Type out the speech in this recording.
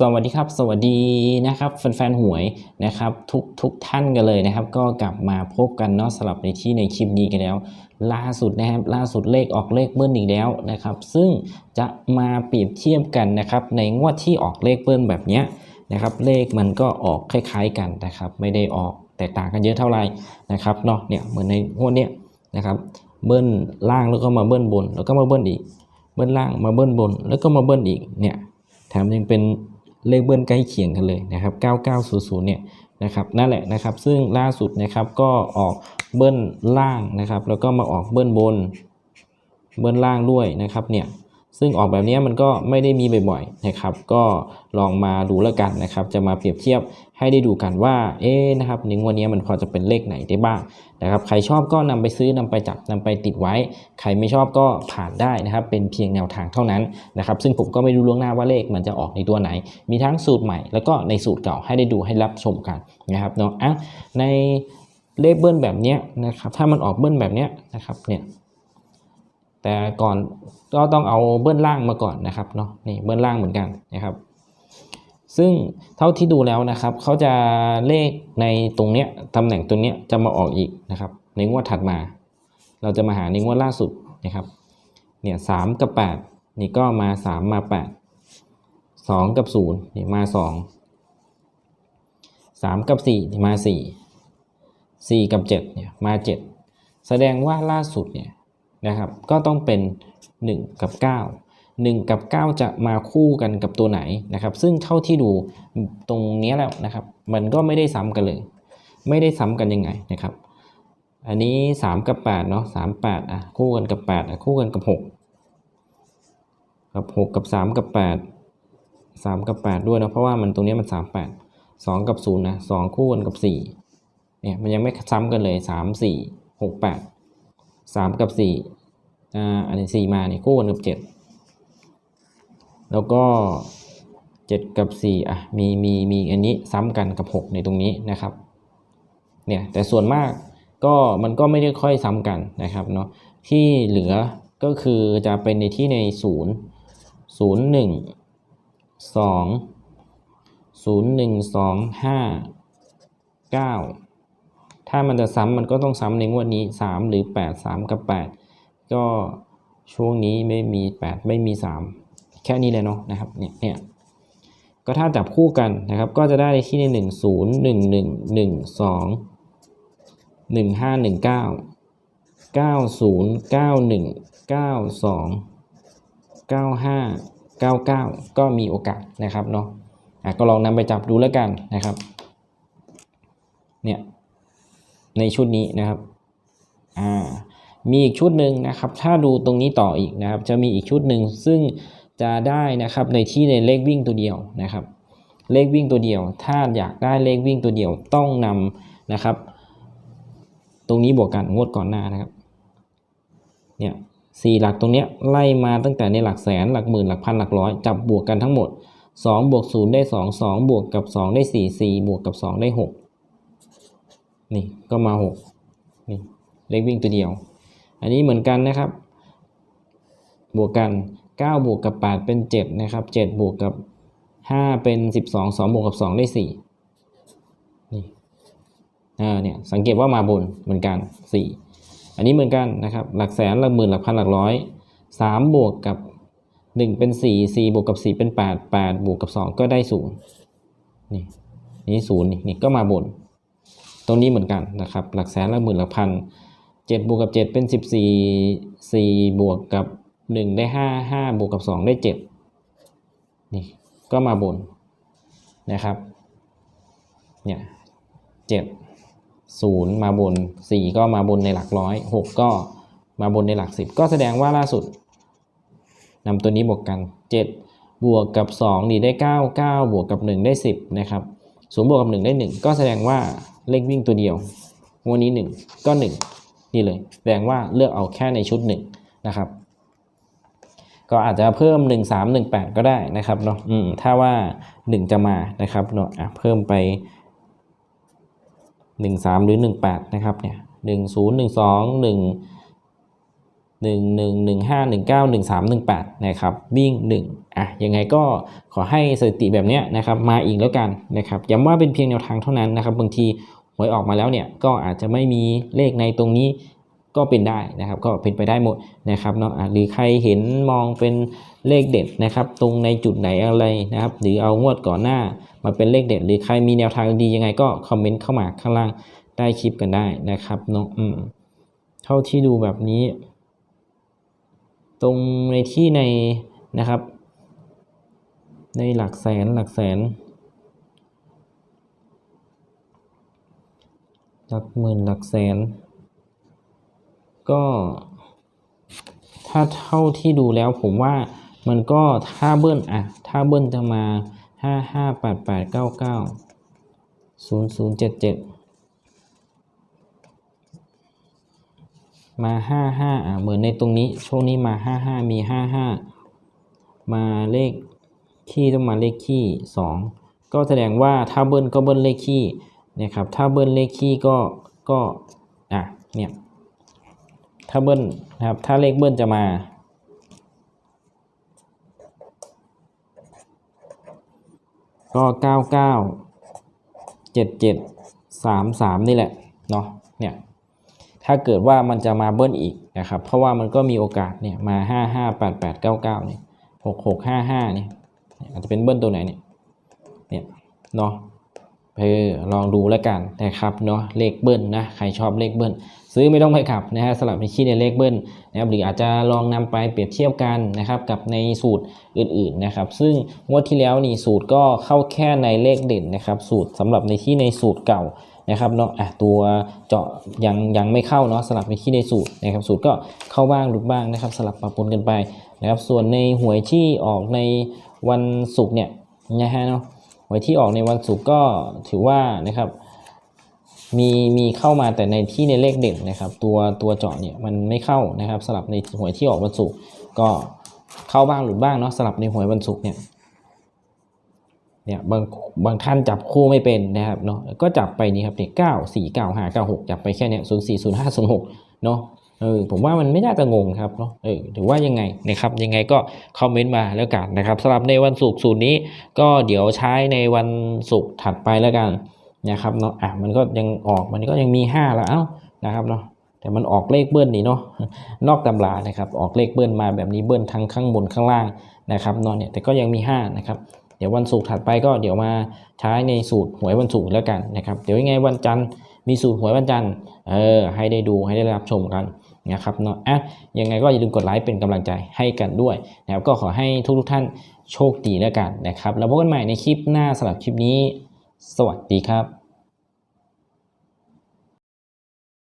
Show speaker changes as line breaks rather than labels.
สวัสดีครับ สวัสดีนะครับแฟนๆหวยนะครับทุกทุกท่านกันเลยนะครับ ก็กลับมาพบกันเนาะสลับในที่ในคลิปนี้กันแล้ว ล่าสุดนะครับล่าสุดเลขออกเลขเบิ้ลอีกแล้วนะครับ ซึ่งจะมาเปรียบเทียบกันนะครับ ในงวดที่ออกเลขเบิ้ลแบบเนี้ยนะครับ เลขมันก็ออกคล้ายๆกันนะครับ ไม่ได้ออกแตกต่างกันเยอะเท่าไหร่นะครับเนาะเนี่ยเหมือนในงวดเนี้ยนะครับเบิ้ลล่างแล้วก็มาเบิ้ลบน แล้วก็มาเบิ้ลอีก เบิ้ลล่างมาเบิ้ลบน แล้วก็มาเบิ้ลอีกเนี่ยแถมยังเป็น เลขเบิ้ลใกล้เคียงกันเลยนะครับ 9900 เนี่ยนะครับนั่นแหละนะครับ ซึ่งล่าสุดนะครับก็ออกเบิ้ลล่างนะครับ แล้วก็มาออกเบิ้ลบน เบิ้ลล่างด้วยนะครับเนี่ย ซึ่งออกแบบนี้มันก็ไม่ได้มีบ่อยๆนะครับ ก็ลองมาดูแล้วกันนะครับ จะมาเปรียบเทียบให้ได้ดูกันว่า เอ๊นะครับในงวดนี้มันพอจะเป็นเลขไหนได้บ้างนะครับ ใครชอบก็นำไปซื้อนำไปจับนำไปติดไว้ ใครไม่ชอบก็ผ่านได้นะครับ เป็นเพียงแนวทางเท่านั้นนะครับ ซึ่งผมก็ไม่รู้ล่วงหน้าว่าเลขมันจะออกในตัวไหน มีทั้งสูตรใหม่ แล้วก็ในสูตรเก่าให้ได้ดูให้รับชมกันนะครับเนาะอะในเลขเบิ้ลแบบนี้นะครับ ถ้ามันออกเบิ้ลแบบนี้นะครับเนี่ย แต่ก่อนก็ต้องเอาเบิ้ลล่างมาก่อนนะครับเนาะนี่เบิ้ลล่างเหมือนกันนะครับ ซึ่งเท่าที่ดูแล้วนะครับเขาจะเลขในตรงเนี้ยตำแหน่งตรงเนี้ยจะมาออกอีกนะครับในงวดถัดมา เราจะมาหาในงวดล่าสุดนะครับเนี่ยสามกับแปดนี่ก็มาสามมาแปดสองกับศูนย์นี่มาสองสามกับสี่นี่มาสี่สี่กับเจ็ดเนี่ยมาเจ็ดแสดงว่าล่าสุดเนี่ย นะครับ ก็ต้องเป็น 1 กับ 9 1 กับ 9 จะมาคู่กันกับตัวไหนนะครับ ซึ่งเท่าที่ดูตรงนี้แล้วนะครับ มันก็ไม่ได้ซ้ำกันเลย ไม่ได้ซ้ำกันยังไงนะครับ อันนี้ 3 กับ8เนาะ3 8อะคู่กันกับ8อะคู่กันกับ 6 กับ 6 กับ 3 กับ 8 3 กับ 8 ด้วยนะเพราะว่ามันตรงนี้มัน 3 8 2 กับ0นะ2คู่กันกับ4เนี่ยมันยังไม่ซ้ำกันเลย 3 4 6 8สามกับสี่ อ่าอันนี้สี่มาเนี่ยคู่กันกับเจ็ดแล้วก็เจ็ดกับสี่อะมีมีมีอันนี้ซ้ำกันกับหกในตรงนี้นะครับเนี่ยแต่ส่วนมากก็มันก็ไม่ได้ค่อยซ้ำกันนะครับเนาะที่เหลือก็คือจะเป็นในที่ในศูนย์ศูนย์หนึ่งสองศูนย์หนึ่งสองห้าเก้าถ้ามันจะซ้ำมันก็ต้องซ้ำในงวดนี้ 3 หรือ 8 3 กับ 8 ก็ช่วงนี้ไม่มี 8 ไม่มี 3 แค่นี้เลยเนาะนะครับเนี่ยเนี่ยก็ถ้าจับคู่กันนะครับ ก็จะได้ในที่ใน 1 0 1 1 1 2 1 5 1 9 9 0 9 1 9 2 9 5 9 9 ก็มีโอกาสนะครับเนาะอะก็ลองนำไปจับดูแล้วกันนะครับเนี่ยในชุดนี้นะครับอ่า มีอีกชุดหนึ่งนะครับ ถ้าดูตรงนี้ต่ออีกนะครับ จะมีอีกชุดหนึ่งซึ่งจะได้นะครับในที่ในเลขวิ่งตัวเดียวนะครับ เลขวิ่งตัวเดียว ถ้าอยากได้เลขวิ่งตัวเดียวต้องนำนะครับ ตรงนี้บวกกันงวดก่อนหน้านะครับ เนี่ยสี่หลักตรงเนี้ยไล่มาตั้งแต่ในหลักแสนหลักหมื่นหลักพันหลักร้อยจับบวกกันทั้งหมด2บวก0ได้ 2 2 บวกกับ 2 ได้ 4 4 บวกกับ 2 ได้ 6 นี่ก็มาหกนี่เลขวิ่งตัวเดียว อันนี้เหมือนกันนะครับ บวกกัน 9 บวกกับ 8 เป็น 7 นะครับ 7 บวกกับ 5 เป็น 12 2 บวกกับ 2 ได้ 4 นี่อ่เนี่ยสังเกตว่ามาบนเหมือนกัน 4 อันนี้เหมือนกันนะครับ หลักแสนหลักหมื่นหลักพันหลักร้อย 3 บวกกับ 1 เป็น 4 4 บวกกับ 4 เป็น 8 8 บวกกับ 2 ก็ได้ 0 นี่นี่0นี่นี่ก็มาบน ตรงนี้เหมือนกันนะครับ หลักแสนหลักหมื่นหลักพัน เจ็ดบวกกับเจ็ดเป็นสิบสี่สี่บวกกับหนึ่งได้ห้าห้าบวกกับสองได้เจ็ดนี่ก็มาบนนะครับ เนี่ยเจ็ดศูนย์มาบนสี่ก็มาบนในหลักร้อยหกก็มาบนในหลักสิบก็แสดงว่าล่าสุดนำตัวนี้บวกกันเจ็ดบวกกับสองนี่ได้เก้าเก้าบวกกับหนึ่งได้สิบนะครับศูนย์บวกกับหนึ่งได้หนึ่งก็แสดงว่าเลขวิ่งตัวเดียววันนี้ 1 ก็ 1 นี่เลยแสดงว่าเลือกเอาแค่ในชุด1นะครับก็อาจจะเพิ่ม 1 3 1 8 ก็ได้นะครับเนาะอืมถ้าว่า 1 จะมานะครับเนาะอะเพิ่มไป 1 3 หรือ 1 8 นะครับเนี่ย1 0 1 2 1หนึ่งหนึ่งหนึ่งห้าหนึ่งเก้าหนึ่งสามหนึ่งแปดนะครับวิ่งหนึ่งอะยังไงก็ขอให้สถิติแบบเนี้ยนะครับมาอีกแล้วกันนะครับย้ำว่าเป็นเพียงแนวทางเท่านั้นนะครับบางที หวยออกมาแล้วเนี่ยก็อาจจะไม่มีเลขในตรงนี้ก็เป็นได้นะครับ ก็เป็นไปได้หมดนะครับเนาะหรือใครเห็นมองเป็นเลขเด็ดนะครับ ตรงในจุดไหนอะไรนะครับ หรือเอางวดก่อนหน้ามาเป็นเลขเด็ด หรือใครมีแนวทางดียังไงก็คอมเมนต์เข้ามาข้างล่างใต้คลิปกันได้นะครับเนาะเท่าที่ดูแบบนี้ ตรงในที่ในนะครับ ในหลักแสนหลักแสน หลักหมื่นหลักแสน ก็ ถ้าเท่าที่ดูแล้วผมว่ามันก็ถ้าเบิ้ลอะถ้าเบิ้ลจะมาห้าห้าแปดแปดเก้าเก้าศูนย์ศูนย์เจ็ดเจ็ดมาห้าห้าอะเหมือนในตรงนี้ช่วงนี้มาห้าห้ามีห้าห้ามาเลขขี้ต้องมาเลขขี้สองก็แสดงว่าถ้าเบิ้ลก็เบิ้ลเลขขี้ นะครับถ้าเบิ้ลเลขขี้ก็ก็อะเนี่ยถ้าเบิ้ลนะครับถ้าเลขเบิ้ลจะมาก็เก้าเก้าเจ็ดเจ็ดสามสามนี่แหละเนาะเนี่ยถ้าเกิดว่ามันจะมาเบิ้ลอีกนะครับ เพราะว่ามันก็มีโอกาสเนี่ยมาห้าห้าแปดแปดเก้าเก้านี่ยหกหกห้าห้าเนี่ยอาจจะเป็นเบิ้ลตัวไหนเนี่ยเนี่ยเนาะ เออลองดูแล้วกันนะครับเนาะเลขเบิ้ลนะใครชอบเลขเบิ้ลซื้อไม่ต้องไปขับนะฮะสลับในขี้ในเลขเบิ้ลนะครับหรืออาจจะลองนำไปเปรียบเทียบกันนะครับกับในสูตรอื่นๆนะครับซึ่งงวดที่แล้วนี่สูตรก็เข้าแค่ในเลขเด่นนะครับสูตรสำหรับในที่ในสูตรเก่านะครับเนาะอะตัวเจาะยังยังไม่เข้าเนาะสลับไปที่ในสูตรนะครับสูตรก็เข้าบ้างหลุดบ้างนะครับสลับปะปนกันไปนะครับส่วนในหวยที่ออกในวันศุกร์เนี่ยนะฮะเนาะ หวยที่ออกในวันศุกร์ก็ถือว่านะครับ มีมีเข้ามาแต่ในที่ในเลขเด่นนะครับ ตัวตัวเจาะเนี่ยมันไม่เข้านะครับสลับในหวยที่ออกวันศุกร์ก็เข้าบ้างหลุดบ้างเนาะสลับในหวยวันศุกร์เนี่ยเนี่ยบางบางท่านจับคู่ไม่เป็นนะครับเนาะก็จับไปนี่ครับเนี่ยเก้าสี่เก้าห้าเก้าหกจับไปแค่เนี้ยศูนย์สี่ศูนย์ห้าศูนย์หกเนาะ เออผมว่ามันไม่น่าจะงงครับเนาะเออถือว่ายังไงนะครับยังไงก็คอมเมนต์มาแล้วกันนะครับสำหรับในวันศุกร์สูตรนี้ ก็เดี๋ยวใช้ในวันศุกร์ถัดไปแล้วกันนะครับเนาะอะมันก็ยังออกมันก็ยังมีห้าแล้วเอ้านะครับเนาะแต่มันออกเลขเบิ้ลนี่เนาะนอกตำรานะครับออกเลขเบิ้ลมาแบบนี้เบิ้ลทั้งข้างบนข้างล่างนะครับเนาะเนี่ยแต่ก็ยังมีห้านะครับเดี๋ยววันศุกร์ถัดไปก็เดี๋ยวมาใช้ในสูตรหวยวันศุกร์แล้วกันนะครับเดี๋ยวยังไงวันจันทร์มีสูตรหวยวันจันทร์เออให้ได้ดูให้ได้รับชมกัน นะครับเนาะอะยังไงก็อย่าลืมกดไลค์เป็นกำลังใจให้กันด้วยนะครับก็ขอให้ทุกทท่านโชคดีแล้วกันนะครับ แล้วพบกันใหม่ในคลิปหน้าสำหรับคลิปนี้ สวัสดีครับ